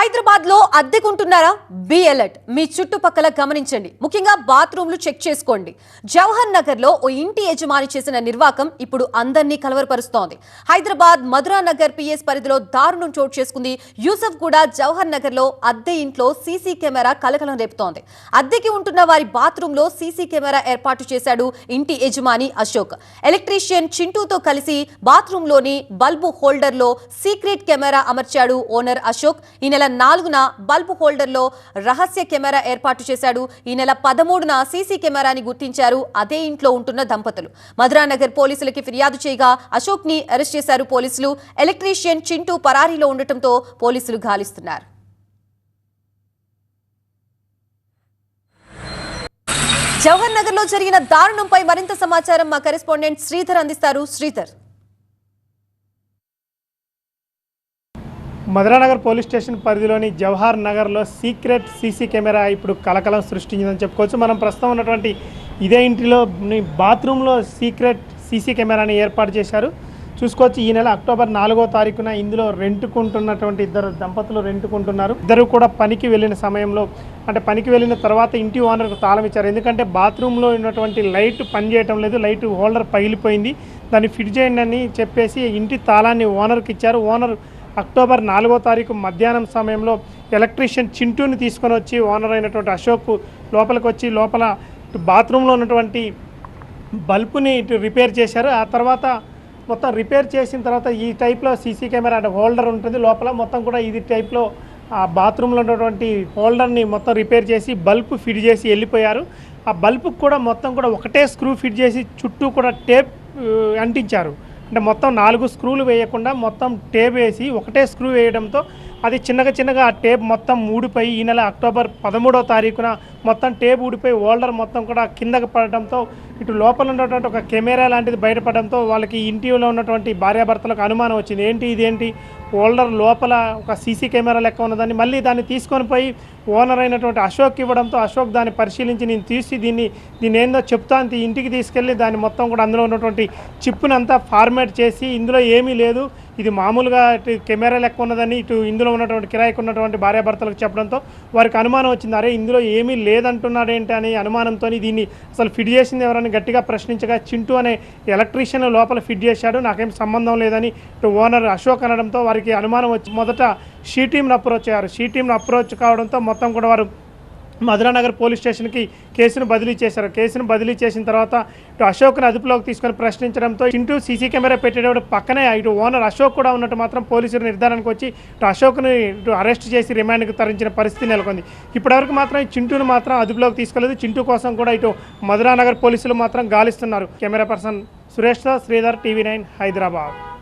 హైదరాబాద్లో అద్దెకుంటున్నారా? Be alert. మీ చుట్టుపక్కల గమనించండి. ముఖ్యంగా బాత్రూమ్లు చెక్ చేసుకోండి. జవహర్ నగర్లో ఓ ఇంటి యజమాని చేసిన నిర్వాకం ఇప్పుడు అందరినీ కలవరపరుస్తోంది. హైదరాబాద్ మధురా నగర్ పిఎస్ పరిధిలో దారుణం చోటు చేసుకుంది. యూసఫ్ కూడా జవహర్ నగర్లో అద్దె ఇంట్లో సీసీ కెమెరా కలకలం రేపుతోంది. అద్దెకి ఉంటున్న వారి బాత్రూమ్లో సీసీ కెమెరా ఏర్పాటు చేశాడు ఇంటి యజమాని అశోక్. ఎలక్ట్రీషియన్ చింటూతో కలిసి బాత్రూమ్లోని బల్బు హోల్డర్లో సీక్రెట్ కెమెరా అమర్చాడు ఓనర్ అశోక్. ఈ నెల నాలుగున బల్బు హోల్డర్లో రహస్య కెమెరా ఏర్పాటు చేశాడు. ఈ నెల పదమూడున సీసీ కెమెరాని గుర్తించారు. అదే ఇంట్లో ఉంటున్న దంపతులు. మధురానగర్ పోలీసులకి ఫిర్యాదు చేయగా అశోక్ని అరెస్ట్ చేశారు పోలీసులు. ఎలక్ట్రీషియన్ చింటూ పరారీలో ఉండటంతో పోలీసులు గాలిస్తున్నారు. జవహర్ నగర్లో జరిగిన దారుణంపై మరింత సమాచారం మా కరెస్పాండెంట్ శ్రీధర్ అందిస్తారు. శ్రీధర్. మధురానగర్ పోలీస్ స్టేషన్ పరిధిలోని జవహర్ నగర్లో సీక్రెట్ సీసీ కెమెరా ఇప్పుడు కలకలం సృష్టించిందని చెప్పుకోవచ్చు. మనం ప్రస్తుతం ఉన్నటువంటి ఇదే ఇంటిలో బాత్రూంలో సీక్రెట్ సీసీ కెమెరాని ఏర్పాటు చేశారు. చూసుకోవచ్చు ఈ నెల అక్టోబర్ నాలుగో తారీఖున ఇందులో రెంటుకుంటున్నటువంటి ఇద్దరు దంపతులు రెంటుకుంటున్నారు. ఇద్దరు కూడా పనికి వెళ్ళిన సమయంలో అంటే పనికి వెళ్ళిన తర్వాత ఇంటి ఓనర్కు తాళం ఇచ్చారు. ఎందుకంటే బాత్రూంలో ఉన్నటువంటి లైట్ పనిచేయటం లేదు లైట్ హోల్డర్ పగిలిపోయింది. దాన్ని ఫిట్ చేయండి అని చెప్పేసి ఇంటి తాళాన్ని ఓనర్కి ఇచ్చారు. ఓనర్ అక్టోబర్ నాలుగో తారీఖు మధ్యాహ్నం సమయంలో ఎలక్ట్రీషియన్ చింటూని తీసుకొని వచ్చి ఓనర్ అయినటువంటి అశోక్ లోపలికి వచ్చి లోపల బాత్రూంలో ఉన్నటువంటి బల్బుని ఇటు రిపేర్ చేశారు. ఆ తర్వాత మొత్తం రిపేర్ చేసిన తర్వాత ఈ టైప్లో సీసీ కెమెరా అంటే హోల్డర్ ఉంటుంది. లోపల మొత్తం కూడా ఇది టైప్లో ఆ బాత్రూంలో ఉన్నటువంటి హోల్డర్ని మొత్తం రిపేర్ చేసి బల్బ్ ఫిట్ చేసి వెళ్ళిపోయారు. ఆ బల్బుకి కూడా మొత్తం కూడా ఒకటే స్క్రూ ఫిట్ చేసి చుట్టూ కూడా టేప్ అంటించారు. అంటే మొత్తం నాలుగు స్క్రూలు వేయకుండా మొత్తం టేప్ వేసి ఒకటే స్క్రూ వేయడంతో అది చిన్నగా చిన్నగా ఆ టేప్ మొత్తం ఊడిపోయి ఈ నెల అక్టోబర్ పదమూడో తారీఖున మొత్తం టేప్ ఊడిపోయి హోల్డర్ మొత్తం కూడా కిందకి పడటంతో ఇటు లోపల ఉన్నటువంటి ఒక కెమెరా లాంటిది బయటపడడంతో వాళ్ళకి ఇంటిలో ఉన్నటువంటి భార్యాభర్తలకు అనుమానం వచ్చింది. ఏంటి ఇదేంటి? హోల్డర్ లోపల ఒక సీసీ కెమెరా లెక్క ఉన్నదాన్ని మళ్ళీ దాన్ని తీసుకొని పోయి ఓనర్ అయినటువంటి అశోక్ ఇవ్వడంతో అశోక్ దాన్ని పరిశీలించి నేను తీసి దీన్ని దీని ఏందో చెప్తాను ఇంటికి తీసుకెళ్ళి దాన్ని మొత్తం కూడా అందులో ఉన్నటువంటి చిప్పునంతా ఫార్మాట్ చేసి ఇందులో ఏమీ లేదు. ఇది మామూలుగా ఇటు కెమెరా లెక్క ఉన్నదని ఇటు ఇందులో ఉన్నటువంటి కిరాయికి ఉన్నటువంటి భార్యాభర్తలకు చెప్పడంతో వారికి అనుమానం వచ్చింది. అరే ఇందులో ఏమీ లేదంటున్నాడేంటి అని అనుమానంతో దీన్ని అసలు ఫిట్ చేసింది ఎవరని గట్టిగా ప్రశ్నించగా చింటూ అనే ఎలక్ట్రీషియన్ లోపల ఫిట్ చేశాడు. నాకేం సంబంధం లేదని ఇటు ఓనర్ అశోక్ అనడంతో వారికి అనుమానం వచ్చి మొదట షీ టీంను అప్రోచ్ అయ్యారు. షీ టీంను అప్రోచ్ కావడంతో మొత్తం కూడా వారు మధురానగర్ పోలీస్ స్టేషన్కి కేసును బదిలీ చేశారు. కేసును బదిలీ చేసిన తర్వాత ఇటు అశోక్ని అదుపులోకి తీసుకొని ప్రశ్నించడంతో ఇంటూ సీసీ కెమెరా పెట్టేటప్పుడు పక్కనే ఇటు ఓనర్ అశోక్ కూడా ఉన్నట్టు మాత్రం పోలీసులు నిర్ధారణకు వచ్చి ఇటు అశోక్ని ఇటు అరెస్ట్ చేసి రిమాండ్కి తరించిన పరిస్థితి నెలకొంది. ఇప్పటివరకు మాత్రం ఈ చింటూను మాత్రం అదుపులోకి తీసుకోలేదు. చింటూ కోసం కూడా ఇటు మధురానగర్ పోలీసులు మాత్రం గాలిస్తున్నారు. కెమెరా పర్సన్ సురేష్తో శ్రీధర్ టీవీ నైన్ హైదరాబాద్.